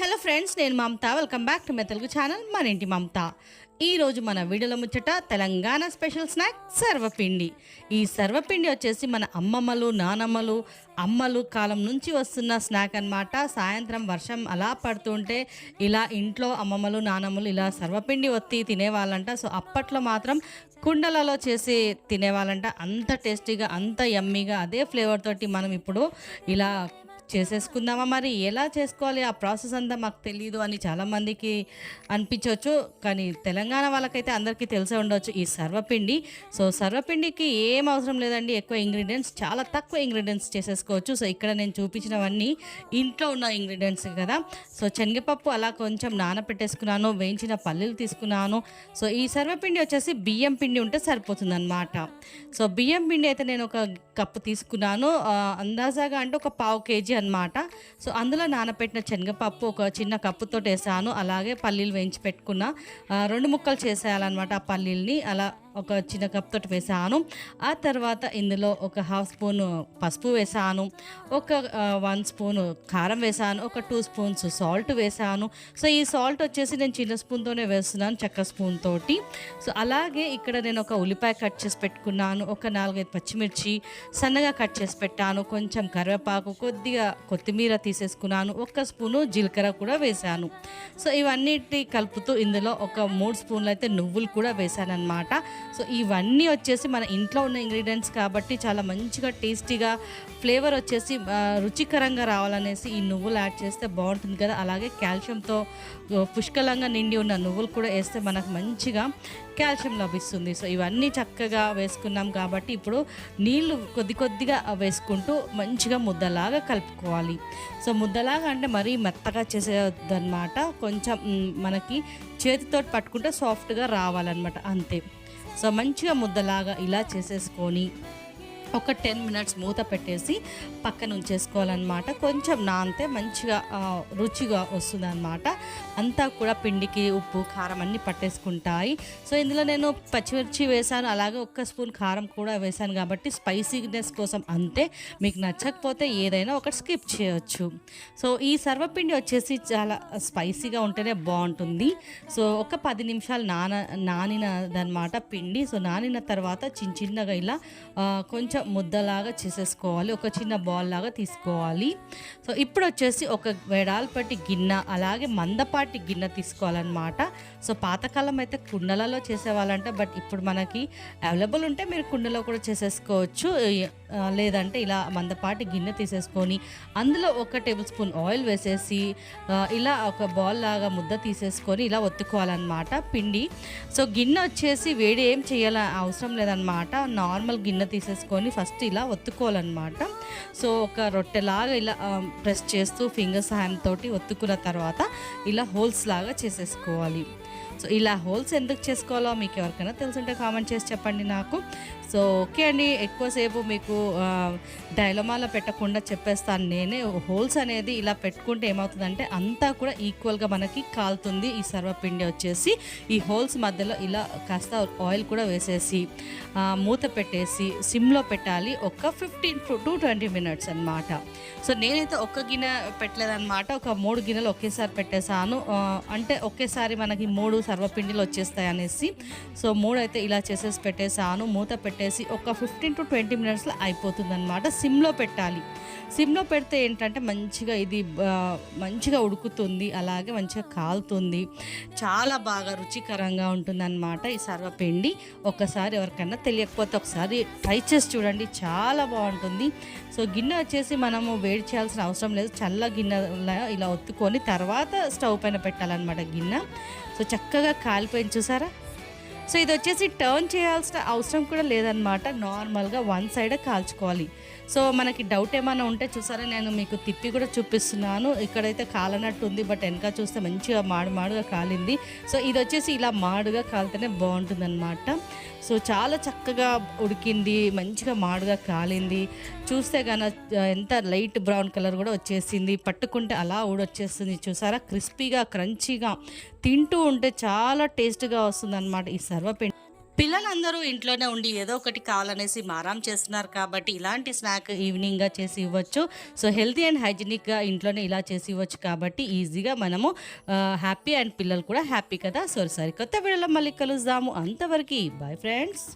Hello friends నేను Mamatha. Welcome back to my Telugu channel మన ఇంటి మమత. ఈరోజు మన వీడియోలో ముచ్చట తెలంగాణ స్పెషల్ స్నాక్ సర్వపిండి. ఈ సర్వపిండి వచ్చేసి మన అమ్మమ్మలు నానమ్మలు అమ్మలు కాలం నుంచి వస్తున్న స్నాక్ అన్నమాట. సాయంత్రం వర్షం అలా పడుతుంటే ఇలా ఇంట్లో అమ్మమ్మలు నానమ్మలు ఇలా సర్వపిండి ఒత్తి తినేవాళ్ళంట. సో అప్పట్లో మాత్రం కుండలలో చేసి తినేవాళ్ళంట. అంత టేస్టీగా అంత యమ్మీగా అదే ఫ్లేవర్ తోటి మనం ఇప్పుడు ఇలా చేసేసుకుందామా మరి? ఎలా చేసుకోవాలి? ఆ ప్రాసెస్ అంతా మాకు తెలియదు అని చాలామందికి అనిపించవచ్చు. కానీ తెలంగాణ వాళ్ళకైతే అందరికీ తెలిసే ఉండవచ్చు ఈ సర్వపిండి. సో సర్వపిండికి ఏం అవసరం లేదండి. ఎక్కువ ఇంగ్రీడియంట్స్ చాలా తక్కువ ఇంగ్రీడియంట్స్ చేసేసుకోవచ్చు. సో ఇక్కడ నేను చూపించినవన్నీ ఇంట్లో ఉన్న ఇంగ్రీడియంట్స్ కదా. సో శనగపప్పు అలా కొంచెం నానబెట్టేసుకున్నాను వేయించిన పల్లీలు తీసుకున్నాను. సో ఈ సర్వపిండి వచ్చేసి బియ్యం పిండి ఉంటే సరిపోతుంది అనమాట సో బియ్యం పిండి అయితే నేను ఒక కప్పు తీసుకున్నాను. అందాజాగా అంటే ఒక పావు కేజీ అనమాట సో అందులో నానబెట్టిన శనగపప్పు ఒక చిన్న కప్పుతో వేసాను అలాగే పల్లీలు వేయించి పెట్టుకున్న రెండు ముక్కలు చేసేయాలన్నమాట ఆ పల్లీల్ని. అలా ఒక చిన్న కప్ తోటి వేసాను. ఆ తర్వాత ఇందులో ఒక హాఫ్ స్పూన్ పసుపు వేసాను. ఒక వన్ స్పూన్ కారం వేసాను. ఒక టూ స్పూన్స్ సాల్ట్ వేసాను. సో ఈ సాల్ట్ వచ్చేసి నేను చిన్న స్పూన్తోనే వేస్తున్నాను చక్క స్పూన్ తోటి. సో అలాగే ఇక్కడ నేను ఒక ఉల్లిపాయ కట్ చేసి పెట్టుకున్నాను. ఒక నాలుగైదు పచ్చిమిర్చి సన్నగా కట్ చేసి పెట్టాను. కొంచెం కరివేపాకు కొద్దిగా కొత్తిమీర తీసేసుకున్నాను. ఒక స్పూను జీలకర్ర కూడా వేసాను. సో ఇవన్నిటి కలుపుతూ ఇందులో ఒక మూడు స్పూన్లు అయితే నువ్వులు కూడా వేసాను అనమాట సో ఇవన్నీ వచ్చేసి మన ఇంట్లో ఉన్న ఇంగ్రీడియంట్స్ కాబట్టి చాలా మంచిగా టేస్టీగా ఫ్లేవర్ వచ్చేసి రుచికరంగా రావాలనేసి ఈ నువ్వులు యాడ్ చేస్తే బాగుంటుంది కదా. అలాగే కాల్షియంతో పుష్కలంగా నిండి ఉన్న నువ్వులు కూడా వేస్తే మనకు మంచిగా కాల్షియం లభిస్తుంది. సో ఇవన్నీ చక్కగా వేసుకున్నాం కాబట్టి ఇప్పుడు నీళ్ళు కొద్ది కొద్దిగా వేసుకుంటూ మంచిగా ముద్దలాగా కలుపుకోవాలి. సో ముద్దలాగా అంటే మరీ మెత్తగా చేసేదన్నమాట. కొంచెం మనకి చేతితో పట్టుకుంటే సాఫ్ట్గా రావాలన్నమాట. అంతే. సో మంచిగా ముద్దలాగా ఇలా చేసేసుకొని ఒక టెన్ మినిట్స్ మూత పెట్టేసి పక్కన ఉంచేసుకోవాలన్నమాట. కొంచెం నానితే మంచిగా రుచిగా వస్తుంది అనమాట అంతా కూడా పిండికి ఉప్పు కారం అన్నీ పట్టేసుకుంటాయి. సో ఇందులో నేను పచ్చిమిర్చి వేసాను అలాగే ఒక్క స్పూన్ కారం కూడా వేసాను కాబట్టి స్పైసీనెస్ కోసం అంతే. మీకు నచ్చకపోతే ఏదైనా ఒకటి స్కిప్ చేయొచ్చు. సో ఈ సర్వపిండి వచ్చేసి చాలా స్పైసీగా ఉంటేనే బాగుంటుంది. సో ఒక పది నిమిషాలు నాన నానినదనమాట పిండి. సో నానిన తర్వాత చిన్న చిన్నగా ఇలా కొంచెం కొంచెం ముద్దలాగా చేసేసుకోవాలి. ఒక చిన్న బాల్ లాగా తీసుకోవాలి. సో ఇప్పుడు వచ్చేసి ఒక వెడాల్పట్టి గిన్నె అలాగే మందపాటి గిన్నె తీసుకోవాలన్నమాట. సో పాతకాలం అయితే కుండలలో చేసేవాళ్ళంట బట్ ఇప్పుడు మనకి అవైలబుల్ ఉంటే మీరు కుండలో కూడా చేసేసుకోవచ్చు. లేదంటే ఇలా మందపాటి గిన్నె తీసేసుకొని అందులో ఒక టేబుల్ స్పూన్ ఆయిల్ వేసేసి ఇలా ఒక బాల్ లాగా ముద్ద తీసేసుకొని ఇలా ఒత్తుకోవాలన్నమాట పిండి. సో గిన్నె వచ్చేసి వేడి ఏం చేయాల అవసరం లేదనమాట నార్మల్ గిన్నె తీసేసుకొని ఫస్ట్ ఇలా ఒత్తుకోవాలన్నమాట. సో ఒక రొట్టెలాగా ఇలా ప్రెస్ చేస్తూ ఫింగర్ సహాయంతో ఒత్తుకున్న తర్వాత ఇలా హోల్స్ లాగా చేసేసుకోవాలి. సో ఇలా హోల్స్ ఎందుకు చేసుకోవాలో మీకు ఎవరికైనా తెలుసుంటే కామెంట్ చేసి చెప్పండి నాకు. సో ఓకే అండి ఎక్కువసేపు మీకు డైలమాలో పెట్టకుండా చెప్పేస్తాను. నేనే హోల్స్ అనేది ఇలా పెట్టుకుంటే ఏమవుతుందంటే అంతా కూడా ఈక్వల్గా మనకి కాలుతుంది ఈ సర్వపిండి వచ్చేసి. ఈ హోల్స్ మధ్యలో ఇలా కాస్త ఆయిల్ కూడా వేసేసి మూత పెట్టేసి సిమ్లో పెట్టాలి. ఒక ఫిఫ్టీన్ టు ట్వంటీ మినిట్స్ అన్నమాట. సో నేనైతే ఒక్క గిన్నె పెట్టలేదన్నమాట. ఒక మూడు గిన్నెలు ఒకేసారి పెట్టేశాను. అంటే ఒకేసారి మనకి మూడు సర్వపిండిలు వచ్చేస్తాయి అనేసి సో మూడు అయితే ఇలా చేసేసి పెట్టేశాను. మూత పెట్టేసి ఒక ఫిఫ్టీన్ టు ట్వంటీ మినిట్స్లో అయిపోతుంది అనమాట సిమ్లో పెట్టాలి. సిమ్లో పెడితే ఏంటంటే మంచిగా ఇది మంచిగా ఉడుకుతుంది అలాగే మంచిగా కాలుతుంది. చాలా బాగా రుచికరంగా ఉంటుందన్నమాట ఈ సర్వపిండి ఒకసారి ఎవరికైనా తెలియకపోతే ఒకసారి ట్రై చేసి చూడండి. చాలా బాగుంటుంది. సో గిన్నె వచ్చేసి మనము వేడి చేయాల్సిన అవసరం లేదు. చల్ల గిన్నె ఇలా ఒత్తుకొని తర్వాత స్టవ్ పైన పెట్టాలన్నమాట గిన్నె. సో చక్కగా కాలిపోయింది చూసారా? సో ఇది వచ్చేసి టర్న్ చేయాల్సిన అవసరం కూడా లేదనమాట నార్మల్గా వన్ సైడ్ కాల్చుకోవాలి. సో మనకి డౌట్ ఏమైనా ఉంటే చూసారా నేను మీకు తిప్పి కూడా చూపిస్తున్నాను. ఇక్కడైతే కాలనట్టు ఉంది బట్ వెనక చూస్తే మంచిగా మాడు మాడుగా కాలింది. సో ఇది వచ్చేసి ఇలా మాడుగా కాలితేనే బాగుంటుంది సో చాలా చక్కగా ఉడికింది మంచిగా మాడుగా కాలింది. చూస్తే కన ఎంత లైట్ బ్రౌన్ కలర్ కూడా వచ్చేసింది. పట్టుకుంటే అలా ఊడొచ్చేస్తుంది చూసారా? క్రిస్పీగా క్రంచీగా తింటూ ఉంటే చాలా టేస్ట్గా వస్తుంది అనమాట ఈ సర్వపిండి. పిల్లలందరూ ఇంట్లోనే ఉండి ఏదో ఒకటి కావాలనేసి మారాం చేస్తున్నారు కాబట్టి ఇలాంటి స్నాక్ ఈవినింగ్గా చేసి ఇవ్వచ్చు. సో హెల్తీ అండ్ హైజీనిక్గా ఇంట్లోనే ఇలా చేసి ఇవ్వచ్చు కాబట్టి ఈజీగా మనము హ్యాపీ అండ్ పిల్లలు కూడా హ్యాపీ కదా. సో సరికొత్త వీడియోలో మళ్ళీ కలుద్దాము. అంతవరకు బాయ్ ఫ్రెండ్స్